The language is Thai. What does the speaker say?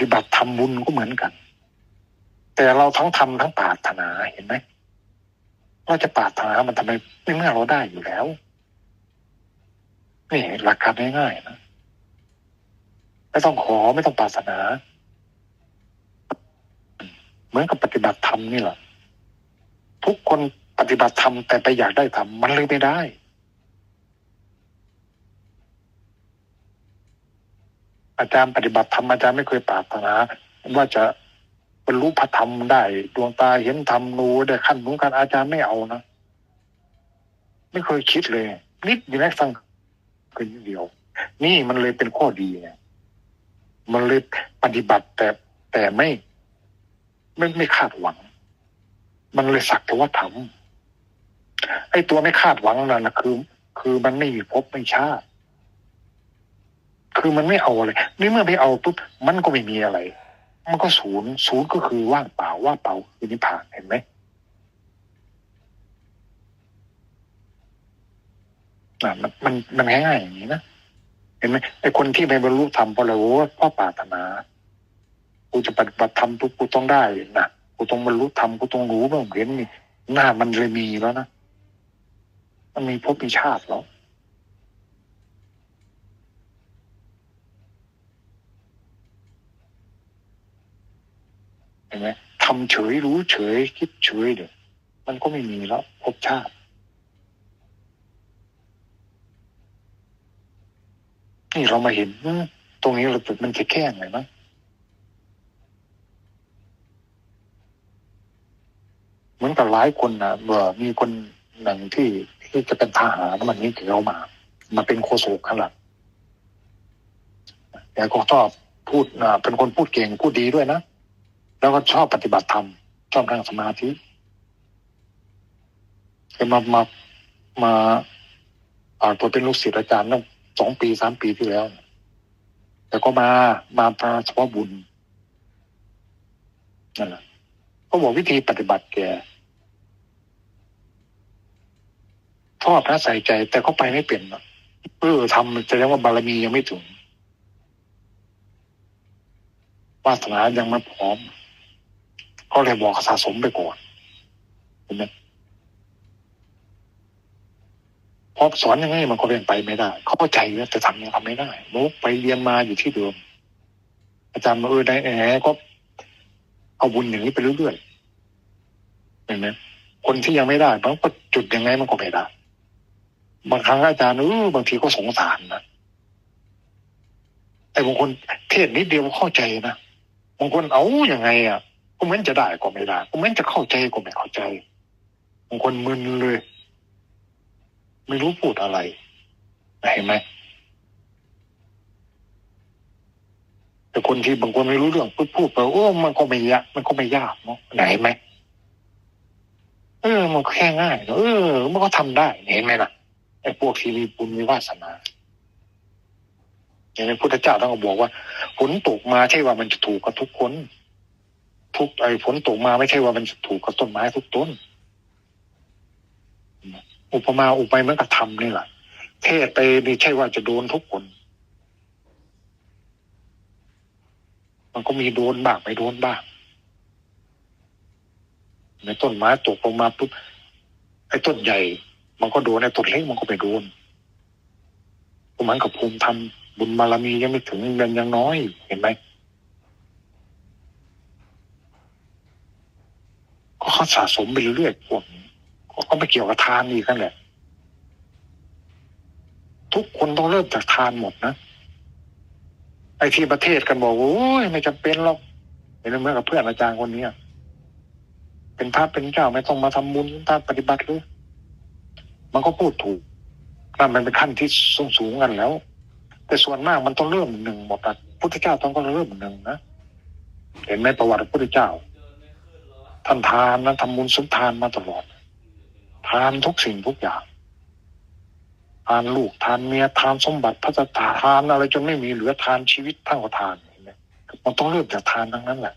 ฏิบัติทำบุญก็เหมือนกัน แต่เราทั้งทำทั้งปาถนาเห็นไหมเราจะปาถนามันทำไมไม่เมื่อเราได้อยู่แล้วนี่หลักการง่ายๆนะไม่ต้องขอไม่ต้องปรารถนา เหมือนกับปฏิบัติธรรมนี่แหละทุกคนปฏิบัติธรรมแต่ไปอยากได้ธรรมมันเลยไม่ได้ อาจารย์ปฏิบัติธรรมอาจารย์ไม่เคยปรารถนาว่าจะบรรลุพระธรรมได้ดวงตาเห็นธรรมรู้ได้ขั้นนู้นขั้นอาจารย์ไม่เอานะไม่เคยคิดเลย นิดเดียวนะฟังเพียงนิดเดียว นี่มันเลยเป็นข้อดีไงมันเลยปฏิบัติแต่แต่ไม่ ไม่ไม่คาดหวัง มันเลยสักแต่ว่าทำไอ้ตัวไม่คาดหวังนั่นนะคือ คือมันไม่มีภพไม่ชาติ คือมันไม่เอาเลยนี่เมื่อไม่เอาปุ๊บมันก็ไม่มีอะไร มันก็ศูนย์ศูนย์ก็คือว่างเปล่าว่างเปล่าคือนิพพานเห็นไหมอะมันมันมันง่ายๆอย่างนี้นะเห็นไหมไอ้คนที่ไม่บรรลุธรรมเพราะอะไรโอ้พราะปรารถนากูจะปฏิบัติธรรมปุ๊บกูต้องได้นะกูต้องบรรลุธรรมกูต้องรู้บ้างเห็นนี่หน้ามันเลยมีแล้วนะมันมีภพมีชาติแล้ว เห็นไหมทำเฉยรู้เฉยคิดเฉยเดี๋ยมันก็ไม่มีแล้วภพชาติ นี่เรามาเห็นตรงนี้เราจุดมันจะแค่ไหนมั้งเหมือนกับหลายคนนะเมื่อมีคนหนึ่งที่ที่จะเป็นทหารมันนี้ถึงเรามา มาเป็นโฆษกขนาดแต่ก็ชอบพูดนะเป็นคนพูดเก่งพูดดีด้วยนะ แล้วก็ชอบปฏิบัติธรรม ชอบนั่งสมาธิก็มามามาอ่าตัวเป็นลูกศิษย์อาจารย์ตั้งสองปีสามปีที่แล้ว แต่ก็มามามาเฉพาะบุญนั่นแหละก็บอกวิธีปฏิบัติแกชอบนะใส่ใจ แต่เขาไปไม่เป็นเออทำแสดงว่าบารมียังไม่ถึงวาสนายังไม่พร้อม ก็เลยบอกสะสมไปก่อนเห็นไหมเพราะสอนยังไงมันก็เรียนไปไม่ได้ เข้าใจนะแต่ทำยังทำไม่ได้โมกไปเรียนมาอยู่ที่เดิม อาจารย์มาเออได้แหมก็เอาบุญอย่างนี้ไปเรื่อยๆเห็นไหมคนที่ยังไม่ได้มันก็จุดยังไงมันก็ไม่ได้บางครั้งอาจารย์เออบางทีก็สงสารนะแต่บางคนเทศนิดเดียวเข้าใจนะบางคนเอาอย่างไงอะ เหมือนจะได้ก็ไม่ได้ก็เหมือนจะเข้าใจก็ไม่เข้าใจบางคนมึนเลย ไม่รู้พูดอะไรเห็นไหมแต่คนที่บางคนไม่รู้เรื่องพูดพูดไปโอ้มันก็ไม่ยากมันก็ไม่ยากเนาะไหนเห็นไหมเออ มันแค่ง่ายเออ มันก็ทำได้เห็นไหมล่ะไอ้พวกที่มีบุญมีวาสนาอย่างนี้พุทธเจ้าต้องบอกว่าฝนตกมาใช่ว่ามันจะถูกกับทุกคน ทุกไอ้ฝนตกมาไม่ใช่ว่ามันจะถูกกับต้นไม้ทุกต้น อุปมาอุปไมยเหมือนกับธรรมนี่แหละเทศไปนี่ใช่ว่าจะโดนทุกคน มันก็มีโดนบ้างไม่โดนบ้างในต้นไม้ตกลงมาปุ๊บไอ้ต้นใหญ่ มันก็โดนไอ้ต้นเล็กมันก็ไปโดนเหมือนกับภูมิธรรมบุญบารมียังไม่ถึงยังยังน้อยเห็นไหม ก็สะสมไปเรื่อยๆพวกนี้ก็ไม่เกี่ยวกับทานอีกนั่นแหละ ทุกคนต้องเริ่มจากทานหมดนะไอ้ที่ประเทศกันบอกโอ้ยไม่จำเป็นหรอกเห็นไหมกับเพื่อนอาจารย์คนเนี้ยเป็นพระเป็นเจ้าไม่ต้องมาทำบุญตามปฏิบัติเลยมันก็พูดถูกนั่นมันเป็นขั้นที่สูงสูงๆกันแล้ว แต่ส่วนมากมันต้องเริ่มหนึ่งหมดอะพุทธเจ้าต้องก็เริ่มหนึ่งนะเห็นไหมประวัติพระพุทธเจ้า ท่านทานนะทำบุญสุนทานมาตลอด ทานทุกสิ่งทุกอย่าง ทานลูกทานเมียทานสมบัติพระจะทานอะไรจนไม่มีเหลือทานชีวิตทั้งทานเนี่ยมันต้องเริ่มจากทานทั้งนั้นแหละ